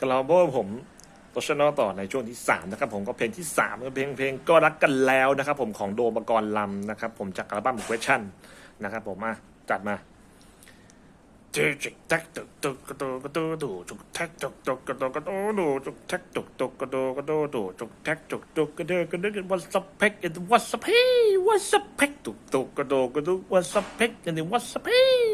กลาวเบอร์ผมตัวชแนลต่อในช่วงที่ 3 นะครับ ผมก็เพลงที่3ก็เพลงเพลงก็รักกันแล้วนะครับ ผมของโดมกรลำนะครับ ผมจากอัลบั้ม question นะครับ ผมมาจัดมาจุกแท็กตุกตุกกระโดกระโดดูจุกแท็กตุกตุกกระโดกระโดดูจุกแท็กตุกตุกกระโดกระโดดูจุกแท็กตุกตุกกระโดกระโดกันวัสเปกกันวัสเปวัสเปกตุกตุกกระโดกระโดวัสเปกกันวัสเปก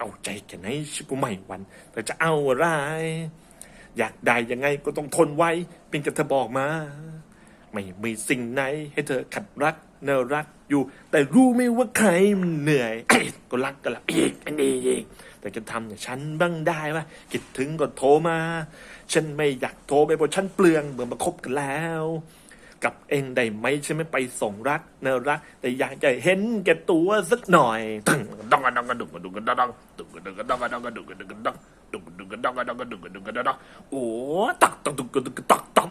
เอาใจกันให้ชิกูไม่หวันแต่จะเอาอะไร อยากได้ยังไงก็ต้องทนไว้เพียงแต่เธอบอกมา ไม่มีสิ่งไหนให้เธอขัดรักเนรักอยู่ แต่รู้ไหมว่าใครมันเหนื่อย ก็รักกันละอีกอันนี้อีกแต่จะทำอย่างฉันบ้างได้ปะคิดถึงก็โทรมา ฉันไม่อยากโทรไปเพราะฉันเปลืองเมื่อมาคบกันแล้ว กับเองได้ไหมฉันไม่ไปส่งรักเนอรัก แต่อยากจะเห็นแกตัวสักหน่อยตึงดองกระดองกระดุกกระดุกกระดองดุกกระดุกกระดองกระดองกระดุกกระดุกกระดองดุกกระดุกกระดองกระดองกระดุกกระดุกกระดองโอ้ตักตักตุกกระดุกกระตักตัก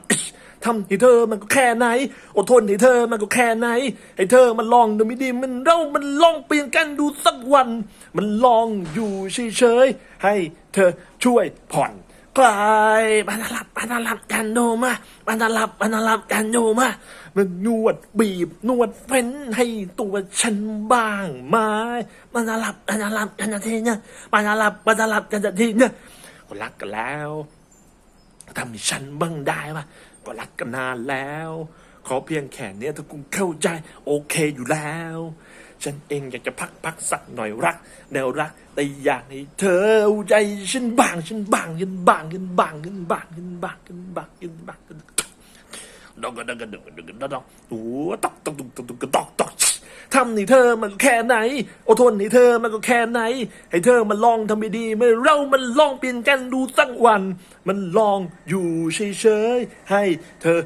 ทำให้เธอมันก็แค่ไหนอดทนให้เธอมันก็แค่ไหน ให้เธอมันลองดูไม่ดีมันเรามันลองเปลี่ยนกันดูสักวัน มันลองอยู่เฉยๆให้เธอช่วยผ่อน คลายบานาลับบานาลับกันโนมาบานาลับบานาลับกันโนมามันนวดบีบนวดเฟ้นให้ตัวฉันบ้างไหมบานาลับบานาลับกันทีเนี่ยบานาลับบานาลับกันทีเนี่ยก็รักกันแล้วทำให้ฉันบ้างได้ปะก็รักกันนานแล้ว ขอเพียงแค่เนี้ยถ้าคุณเข้าใจ โอเคอยู่แล้ว ฉันเองอยากจะพักพักสักหน่อยรักแนวรัก แต่อยากให้เธอใจฉันบางฉันบางฉันบางฉันบางฉันบางฉันบางฉันบางฉันบางฉันดองกระดองกระดองกระดองกระดองโอ้ตอกตอกตอกตอกตอกตอกตอกทำนี่เธอมันแค่ไหนอดทนนี่เธอมันก็แค่ไหน ให้เธอมันลองทำไม่ดีเมื่อเรามันลองเปลี่ยนกันดูสักวัน มันลองอยู่เฉยๆให้เธอ